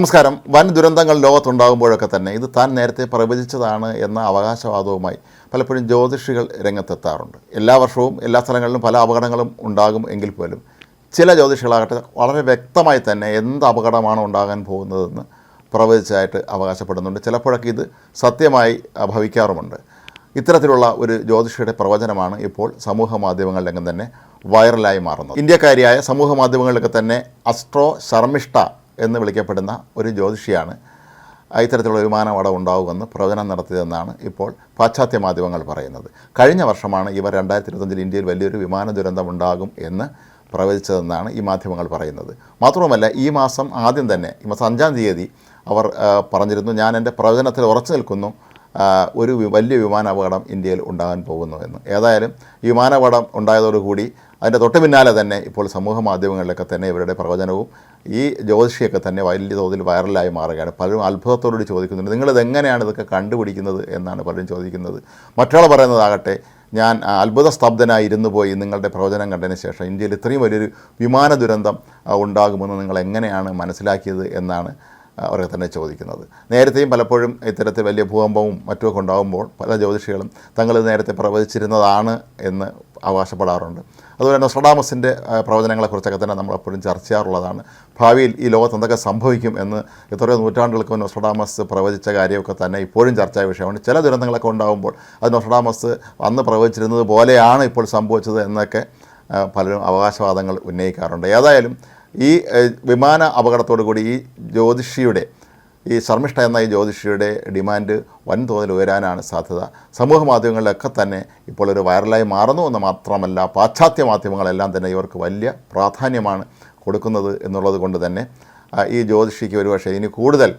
നമസ്കാരം. വൻ ദുരന്തങ്ങൾ ലോകത്തുണ്ടാകുമ്പോഴൊക്കെ തന്നെ ഇത് താൻ നേരത്തെ പ്രവചിച്ചതാണ് എന്ന അവകാശവാദവുമായി പലപ്പോഴും ജ്യോതിഷികൾ രംഗത്തെത്താറുണ്ട്. എല്ലാ വർഷവും എല്ലാ സ്ഥലങ്ങളിലും പല അപകടങ്ങളും ഉണ്ടാകും എങ്കിൽ പോലും ചില ജ്യോതിഷികളാകട്ടെ വളരെ വ്യക്തമായി തന്നെ എന്ത് അപകടമാണ് ഉണ്ടാകാൻ പോകുന്നതെന്ന് പ്രവചിച്ചതായിട്ട് അവകാശപ്പെടുന്നുണ്ട്. ചിലപ്പോഴൊക്കെ ഇത് സത്യമായി ഭവിക്കാറുമുണ്ട്. ഇത്തരത്തിലുള്ള ഒരു ജ്യോതിഷിയുടെ പ്രവചനമാണ് ഇപ്പോൾ സമൂഹ മാധ്യമങ്ങൾ തന്നെ വൈറലായി മാറുന്നത്. ഇന്ത്യക്കാരിയായ സമൂഹ മാധ്യമങ്ങളിലൊക്കെ തന്നെ അസ്ട്രോ ശർമ്മിഷ്ഠ എന്ന് വിളിക്കപ്പെടുന്ന ഒരു ജ്യോതിഷിയാണ് ഇത്തരത്തിലുള്ള വിമാനം അവിടെ ഉണ്ടാവുമെന്ന് പ്രവചനം നടത്തിയതെന്നാണ് ഇപ്പോൾ പാശ്ചാത്യ മാധ്യമങ്ങൾ പറയുന്നത്. കഴിഞ്ഞ വർഷമാണ് ഇവർ രണ്ടായിരത്തി ഇരുപത്തഞ്ചിൽ ഇന്ത്യയിൽ വലിയൊരു വിമാന ദുരന്തം ഉണ്ടാകും എന്ന് പ്രവചിച്ചതെന്നാണ് ഈ മാധ്യമങ്ങൾ പറയുന്നത്. മാത്രവുമല്ല ഈ മാസം ആദ്യം തന്നെ ഈ മാസം അഞ്ചാം തീയതി അവർ പറഞ്ഞിരുന്നു ഞാൻ എന്റെ പ്രവചനത്തിൽ ഉറച്ചു നിൽക്കുന്നു ഒരു വലിയ വിമാനാപകടം ഇന്ത്യയിൽ ഉണ്ടാകാൻ പോകുന്നു എന്ന്. ഏതായാലും ഈ വിമാനാപകടം ഉണ്ടായതോടുകൂടി അതിന്റെ തൊട്ട് പിന്നാലെ തന്നെ ഇപ്പോൾ സമൂഹ മാധ്യമങ്ങളിലൊക്കെ തന്നെ ഇവരുടെ പ്രവചനവും ഈ ജ്യോതിഷിയൊക്കെ തന്നെ വലിയ തോതിൽ വൈറലായി മാറുകയാണ്. പലരും അത്ഭുതത്തോടുകൂടി ചോദിക്കുന്നുണ്ട് നിങ്ങളിത് എങ്ങനെയാണ് ഇതൊക്കെ കണ്ടുപിടിക്കുന്നത്? എന്നാണ് പലരും ചോദിക്കുന്നത്. മറ്റുള്ള പറയുന്നതാകട്ടെ ഞാൻ അത്ഭുത സ്തബ്ധനായി ഇരുന്നു പോയി നിങ്ങളുടെ പ്രവചനം കണ്ടതിന് ശേഷം ഇന്ത്യയിൽ ഇത്രയും വലിയൊരു വിമാന ദുരന്തം ഉണ്ടാകുമെന്ന് നിങ്ങൾ എങ്ങനെയാണ് മനസ്സിലാക്കിയത്? എന്നാണ് അവരൊക്കെ തന്നെ ചോദിക്കുന്നത്. നേരത്തെയും പലപ്പോഴും ഇത്തരത്തിൽ വലിയ ഭൂകമ്പവും മറ്റുമൊക്കെ ഉണ്ടാകുമ്പോൾ പല ജ്യോതിഷികളും തങ്ങൾ നേരത്തെ പ്രവചിച്ചിരുന്നതാണ് എന്ന് അവകാശപ്പെടാറുണ്ട്. അതുപോലെ നൊസ്ട്രഡാമസിന്റെ പ്രവചനങ്ങളെക്കുറിച്ചൊക്കെ തന്നെ നമ്മൾ എപ്പോഴും ചർച്ച ചെയ്യാറുള്ളതാണ്. ഭാവിയിൽ ഈ ലോകത്ത് എന്തൊക്കെ സംഭവിക്കും എന്ന് എത്രയോ നൂറ്റാണ്ടുകൾക്ക് മുമ്പ് നൊസ്ട്രഡാമസ് പ്രവചിച്ച കാര്യമൊക്കെ തന്നെ ഇപ്പോഴും ചർച്ചാ വിഷയമാണ്. ചില ദുരന്തങ്ങളൊക്കെ ഉണ്ടാകുമ്പോൾ അത് നൊസ്രഡാമസ് അന്ന് പ്രവചിച്ചിരുന്നത് പോലെയാണ് ഇപ്പോൾ സംഭവിച്ചത് എന്നൊക്കെ പലരും അവകാശവാദങ്ങൾ ഉന്നയിക്കാറുണ്ട്. ഏതായാലും ഈ വിമാന അപകടത്തോടു കൂടി ഈ ജ്യോതിഷിയുടെ ഈ ശർമ്മിഷ്ഠ എന്ന ഈ ജ്യോതിഷിയുടെ ഡിമാൻഡ് വൻതോതിൽ ഉയരാനാണ് സാധ്യത. സമൂഹ മാധ്യമങ്ങളിലൊക്കെ തന്നെ ഇപ്പോൾ ഒരു വൈറലായി മാറുന്നു എന്ന് മാത്രമല്ല പാശ്ചാത്യ മാധ്യമങ്ങളെല്ലാം തന്നെ ഇവർക്ക് വലിയ പ്രാധാന്യമാണ് കൊടുക്കുന്നത് എന്നുള്ളത് കൊണ്ട് തന്നെ ഈ ജ്യോതിഷിക്ക് ഒരുപക്ഷെ ഇനി കൂടുതൽ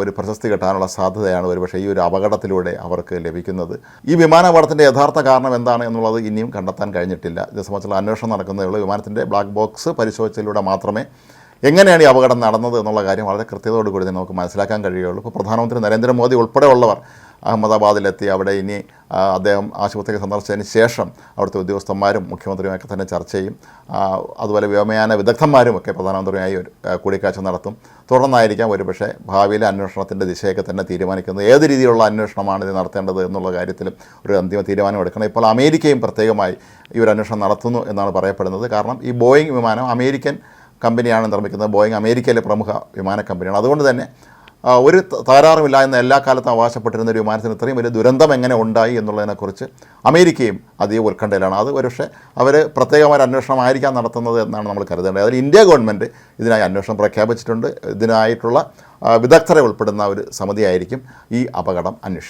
ഒരു പ്രശസ്തി കിട്ടാനുള്ള സാധ്യതയാണ് ഒരുപക്ഷെ ഈ ഒരു അപകടത്തിലൂടെ അവർക്ക് ലഭിക്കുന്നത്. ഈ വിമാനാപകടത്തിന്റെ യഥാർത്ഥ കാരണം എന്താണ് എന്നുള്ളത് ഇനിയും കണ്ടെത്താൻ കഴിഞ്ഞിട്ടില്ല. ഇത് സംബന്ധിച്ചുള്ള അന്വേഷണം നടക്കുന്നതേ ഉള്ളൂ. വിമാനത്തിന്റെ ബ്ലാക്ക് ബോക്സ് പരിശോധിച്ചതിലൂടെ മാത്രമേ എങ്ങനെയാണ് ഈ അപകടം നടന്നത് എന്നുള്ള കാര്യം വളരെ കൃത്യതയോടുകൂടി തന്നെ നമുക്ക് മനസ്സിലാക്കാൻ കഴിയുകയുള്ളൂ. ഇപ്പോൾ പ്രധാനമന്ത്രി നരേന്ദ്രമോദി ഉൾപ്പെടെയുള്ളവർ അഹമ്മദാബാദിലെത്തി. അവിടെ ഇനി അദ്ദേഹം ആശുപത്രി സന്ദർശിച്ചതിന് ശേഷം അവിടുത്തെ ഉദ്യോഗസ്ഥന്മാരും മുഖ്യമന്ത്രിയുമൊക്കെ തന്നെ ചർച്ച ചെയ്യും. അതുപോലെ വ്യോമയാന വിദഗ്ധന്മാരും ഒക്കെ പ്രധാനമന്ത്രിയുമായി ഒരു കൂടിക്കാഴ്ച നടത്തും. തുടർന്നായിരിക്കാം ഒരുപക്ഷെ ഭാവിയിലെ അന്വേഷണത്തിന്റെ ദിശയൊക്കെ തന്നെ തീരുമാനിക്കുന്നത്. ഏത് രീതിയിലുള്ള അന്വേഷണമാണ് ഇത് നടത്തേണ്ടത് എന്നുള്ള കാര്യത്തിലും ഒരു അന്തിമ തീരുമാനം എടുക്കണം. ഇപ്പോൾ അമേരിക്കയും പ്രത്യേകമായി ഈ ഒരു അന്വേഷണം നടത്തുന്നു എന്നാണ് പറയപ്പെടുന്നത്. കാരണം ഈ ബോയിങ് വിമാനം അമേരിക്കൻ കമ്പനിയാണ് നിർമ്മിക്കുന്നത്. ബോയിങ് അമേരിക്കയിലെ പ്രമുഖ വിമാന കമ്പനിയാണ്. അതുകൊണ്ട് തന്നെ ഒരു തകരാറുമില്ല എന്ന് എല്ലാ കാലത്തും അവകാശപ്പെട്ടിരുന്ന ഒരു വിമാനത്തിന് ഇത്രയും വലിയ ദുരന്തം എങ്ങനെ ഉണ്ടായി എന്നുള്ളതിനെക്കുറിച്ച് അമേരിക്കയും അതീവ ഉത്കണ്ഠയിലാണ്. അത് ഒരുപക്ഷെ അവർ പ്രത്യേകമായ അന്വേഷണം അന്വേഷണമായിരിക്കാം നടത്തുന്നത് എന്നാണ് നമ്മൾ കരുതേണ്ടത്. അതിൽ ഇന്ത്യ ഗവൺമെന്റ് ഇതിനായി അന്വേഷണം പ്രഖ്യാപിച്ചിട്ടുണ്ട്. ഇതിനായിട്ടുള്ള വിദഗ്ധരെ ഉൾപ്പെടുന്ന ഒരു സമിതിയായിരിക്കും ഈ അപകടം അന്വേഷിക്കുന്നത്.